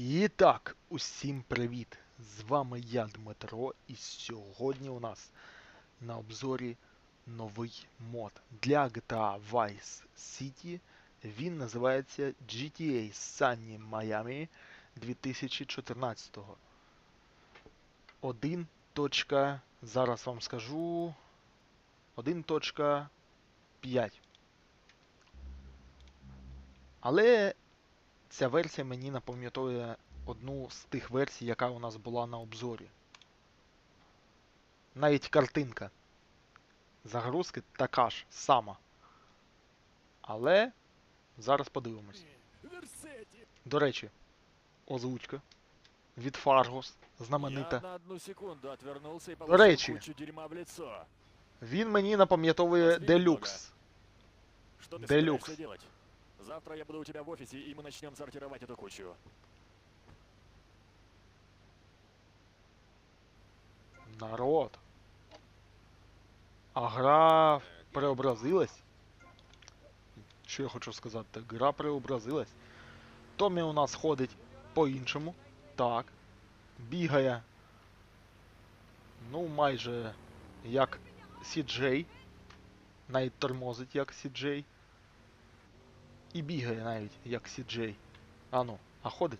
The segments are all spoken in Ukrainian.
І так, усім привіт! З вами я, Дмитро, і сьогодні у нас на обзорі новий мод для GTA Vice City. Він називається GTA Sunny Miami 2014. 1. точка- Зараз вам скажу. 1.5. Але ця версія мені напам'ятовує одну з тих версій, яка у нас була на обзорі. Навіть картинка загрузки така ж сама. Але зараз подивимось. До речі, озвучка від Фаргос, знаменита. на одну секунду отвернулся и До речі. в лицо. Він мені напам'ятовує Делюкс. Делюкс. Завтра я буду у тебя в офисе, и мы начнем сортировать эту кучу. Народ. А гра преобразилась. Що я хочу сказати? Гра преобразилась. Томі у нас ходить по-іншому. Так. Бігає. Ну, майже як CJ. Навіть тормозить як CJ. І бігає навіть як CJ. А ну, а ходить?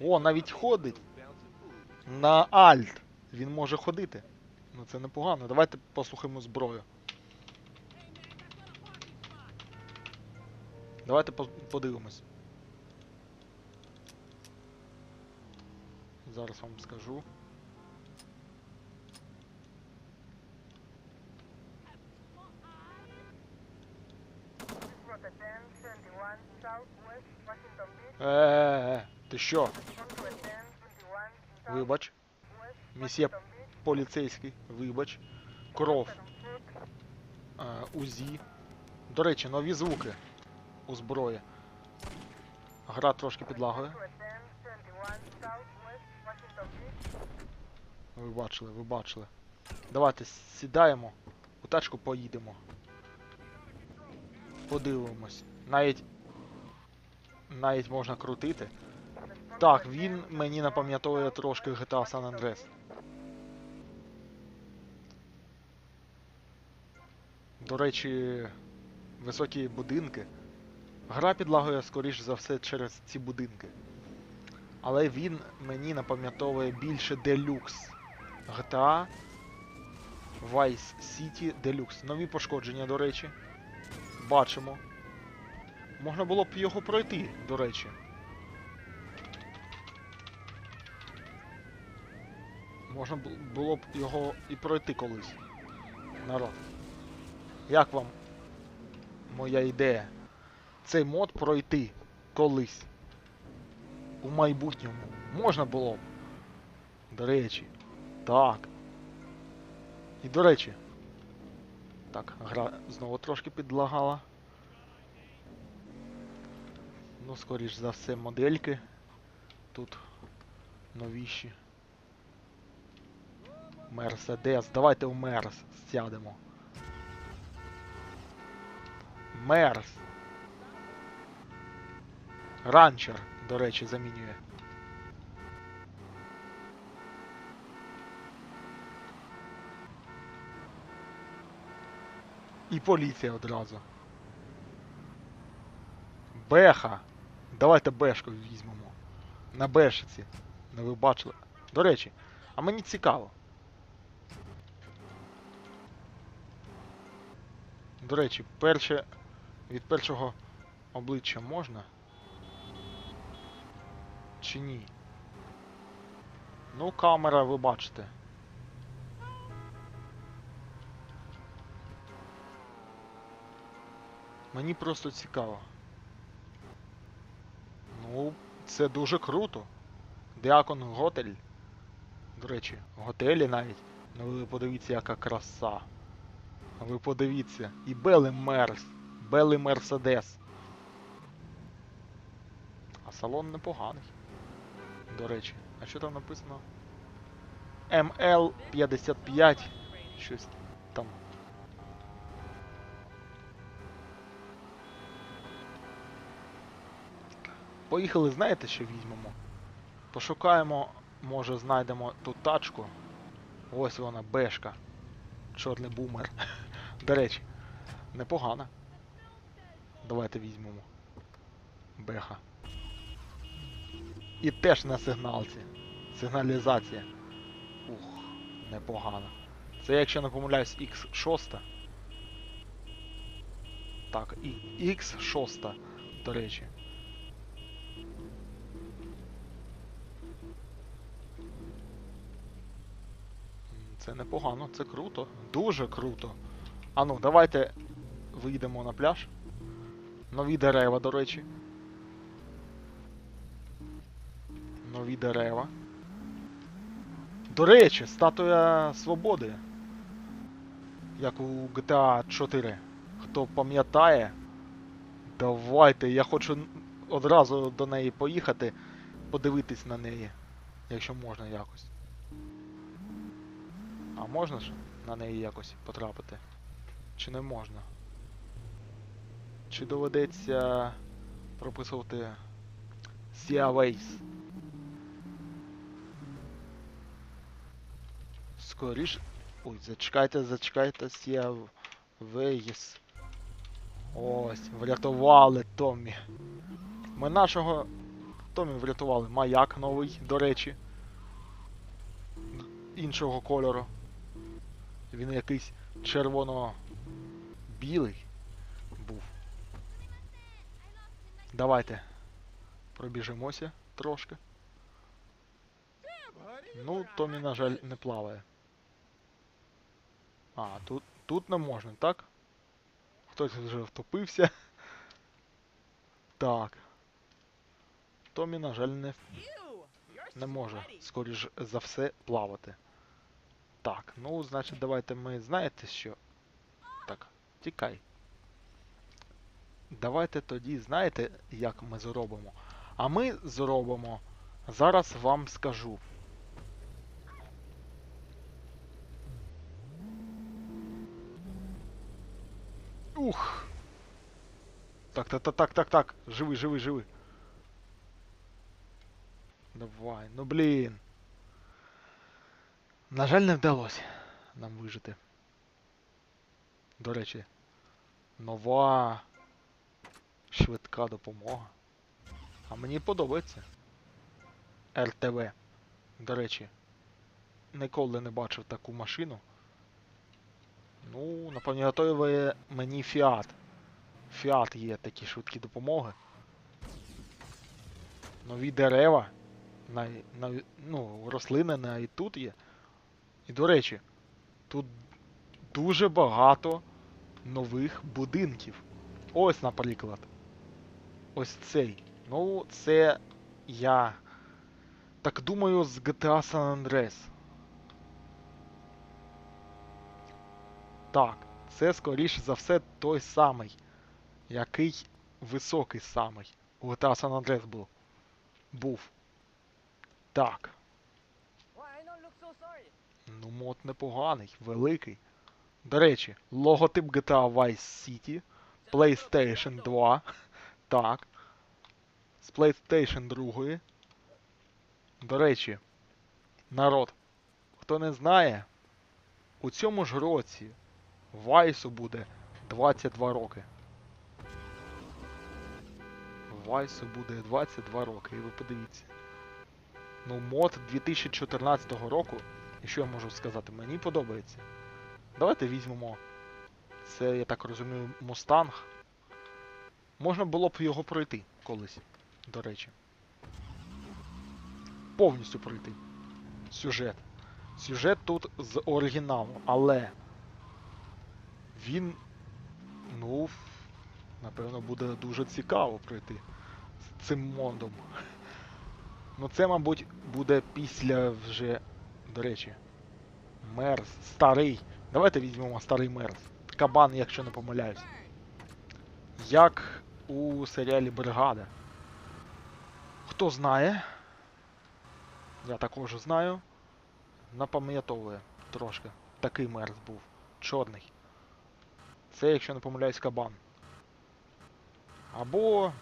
О, навіть ходить! На Альт. Він може ходити. Ну це непогано. Давайте послухаємо зброю. Давайте подивимось. Зараз вам скажу. Е, ти що? Contour 10, 21, Вибач, місьє поліцейський, вибач. Кров, е, УЗІ. До речі, нові звуки у зброї. Гра трошки підлагує. Contour 10, 71, Southwest, Washington Beach, Ви бачили, ви бачили. Давайте сідаємо, у тачку поїдемо. Подивимось. Навіть. Навіть можна крутити. Так, він мені напам'ятовує трошки GTA San Andreas. До речі, високі будинки. Гра підлагує, скоріш за все, через ці будинки. Але він мені напам'ятовує більше Deluxe. GTA Vice City Deluxe. Нові пошкодження, до речі. Бачимо. Можна було б його пройти, до речі. Можна було б його і пройти колись. Народ. Як вам моя ідея? Цей мод пройти колись. У майбутньому. Можна було б. До речі. Так. І до речі. Так, гра знову трошки підлагала. Ну, скоріш за все, модельки. Тут новіші. Мерседес. Давайте у Мерс сядемо. Мерс. Ранчер, до речі, замінює. І поліція одразу. Беха. Давайте бешку візьмемо. На бешиці. Ну ви бачили. До речі, а мені цікаво. До речі, перше. Від першого обличчя можна? Чи ні? Ну, камера, ви бачите. Мені просто цікаво. Ну, це дуже круто. Діакон Готель. До речі, готелі навіть. Ну ви подивіться, яка краса. Ви подивіться. І Белий Мерс. Белий Мерседес. А салон непоганий. До речі, а що там написано? МЛ55. Щось там. Поїхали, знаєте, що візьмемо? Пошукаємо, може знайдемо ту тачку. Ось вона, бешка. Чорний бумер. До речі, непогана. Давайте візьмемо. Беха. І теж на сигналці. Сигналізація. Ух, непогано. Це, якщо не помиляюсь, X6. Так, і X6, до речі. Це непогано, це круто. Дуже круто. А ну, давайте вийдемо на пляж. Нові дерева, до речі. Нові дерева. До речі, статуя свободи. Як у GTA 4. Хто пам'ятає, давайте, я хочу одразу до неї поїхати, подивитись на неї, якщо можна якось. А можна ж на неї якось потрапити? Чи не можна? Чи доведеться прописувати Ways? Скоріш. Ой, зачекайте, зачекайте, Ways. Ось, врятували Томмі. Ми нашого Томмі врятували. Маяк новий, до речі. Іншого кольору. Він якийсь червоно-білий був. Давайте пробіжимося трошки. Ну, Томі, на жаль, не плаває. А, тут, тут не можна, так? Хтось вже втопився. Так. Томі, на жаль, не, не може, скоріш за все, плавати. Так, ну, значить, давайте ми знаєте що. Так, тікай. Давайте тоді, знаєте, як ми зробимо. А ми зробимо. Зараз вам скажу. Ух! Так, так, так, так, так, так. Живи, живи, живи. Давай, ну блін. На жаль, не вдалося нам вижити. До речі, нова швидка допомога. А мені подобається. РТВ. До речі, ніколи не бачив таку машину. Ну, напам'ятовує мені Фіат. Фіат є такі швидкі допомоги. Нові дерева. На, на, ну, рослини навіть тут є. І до речі, тут дуже багато нових будинків. Ось, наприклад. Ось цей. Ну, це я так думаю з GTA San Andreas. Так, це скоріш за все той самий, який високий самий. У GTA San Andreas був. Був. Так. Ну, мод непоганий, великий. До речі, логотип GTA Vice City, PlayStation 2. Так. З PlayStation 2. До речі, народ, хто не знає, у цьому ж році Вайсу буде 22 роки. Вайсу буде 22 роки, і ви подивіться. Ну, мод 2014 року, і що я можу сказати, мені подобається. Давайте візьмемо. Це, я так розумію, Мустанг. Можна було б його пройти колись, до речі. Повністю пройти. Сюжет. Сюжет тут з оригіналу, але він, ну, напевно, буде дуже цікаво пройти з цим модом. Ну це, мабуть, буде після вже, до речі, Мерз, старий. Давайте візьмемо старий Мерз. Кабан, якщо не помиляюсь. Як у серіалі Бригада. Хто знає? Я також знаю. Напам'ятовує трошки. Такий мерз був. Чорний. Це, якщо не помиляюсь, кабан. Або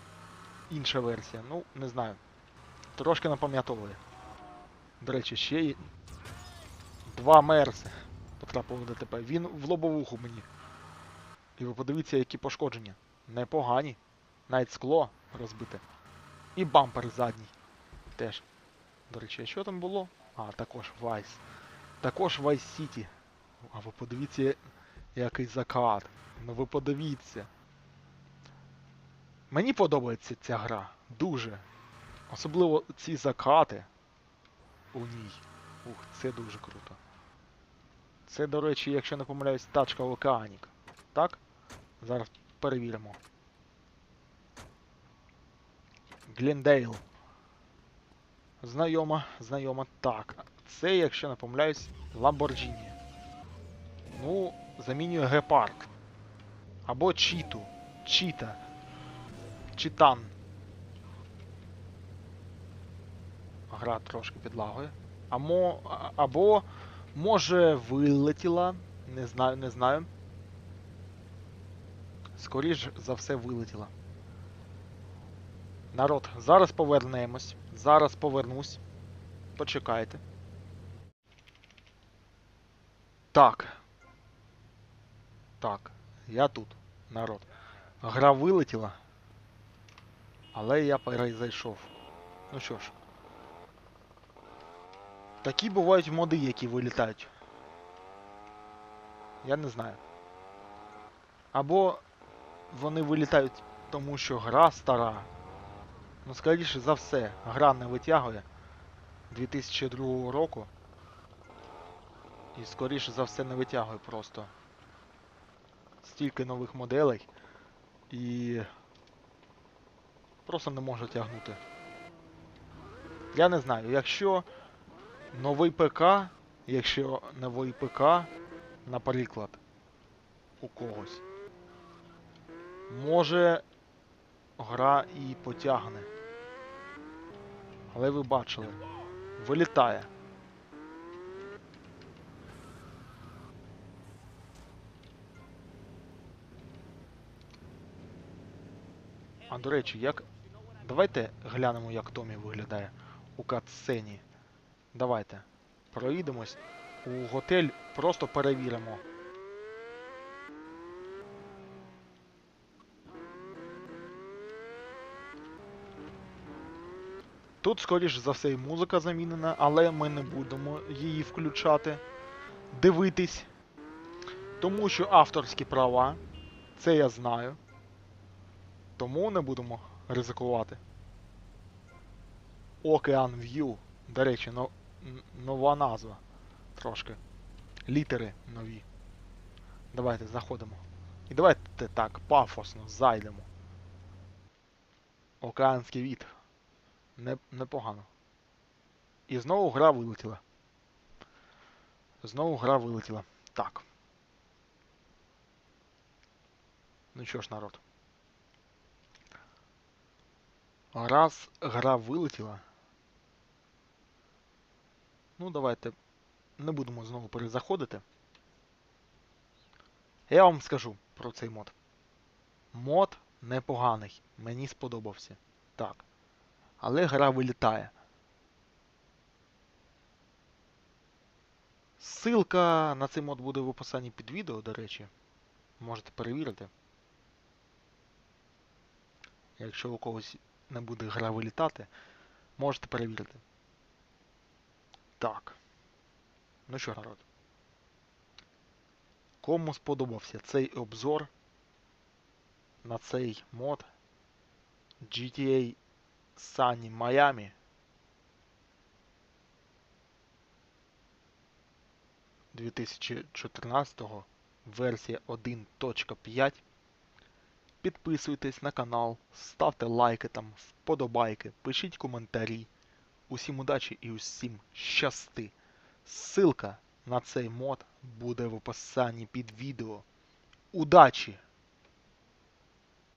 інша версія. Ну, не знаю. Трошки напам'ятовує. До речі, ще два мерси потрапили до ДТП. Він в лобовуху мені. І ви подивіться, які пошкодження. Непогані. Навіть скло розбите. І бампер задній. Теж. До речі, що там було? А, також Vice. Також Vice City. А ви подивіться, який закат. Ну ви подивіться. Мені подобається ця гра. Дуже. Особливо ці закати у ній. Ух, це дуже круто. Це, до речі, якщо не помиляюсь, тачка Океанік. Так? Зараз перевіримо. Глендейл. Знайома, знайома. Так. Це, якщо не помиляюсь, Lamborghini. Ну, замінює Гепард. Або Чіту. Чіта. Читан. Гра трошки підлагує. Амо, або може вилетіла. Не знаю, не знаю. Скоріш за все вилетіла. Народ, зараз повернемось. Зараз повернусь. Почекайте. Так. Так, я тут, народ. Гра вилетіла. Але я перезайшов. Ну що ж. Такі бувають моди, які вилітають. Я не знаю. Або вони вилітають тому, що гра стара. Ну, скоріше за все, гра не витягує 2002 року. І скоріше за все не витягує просто. Стільки нових моделей. І просто не може тягнути. Я не знаю, якщо новий ПК, якщо новий ПК, наприклад, у когось, може гра і потягне. Але ви бачили, вилітає. А до речі, як. Давайте глянемо, як Томі виглядає у катсцені. Давайте. Проїдемось. У готель просто перевіримо. Тут, скоріш за все, і музика замінена, але ми не будемо її включати, дивитись. Тому що авторські права, це я знаю. Тому не будемо ризикувати. Ocean View. До речі, но, н- нова назва. Трошки. Літери нові. Давайте заходимо. І давайте так, пафосно зайдемо. Океанський від. Не, непогано. І знову гра вилетіла. Знову гра вилетіла. Так. Ну що ж, народ. Раз гра вилетіла. Ну, давайте не будемо знову перезаходити. Я вам скажу про цей мод. Мод непоганий. Мені сподобався. Так. Але гра вилітає. Ссылка на цей мод буде в описанні під відео, до речі. Можете перевірити. Якщо у когось не буде гра вилітати, можете перевірити. Так. Ну що, народ. Кому сподобався цей обзор на цей мод GTA Sunny Miami 2014 версія 1.5 Підписуйтесь на канал, ставте лайки там, вподобайки, пишіть коментарі. Усім удачі і усім щасти. Ссылка на цей мод буде в описанні під відео. Удачі!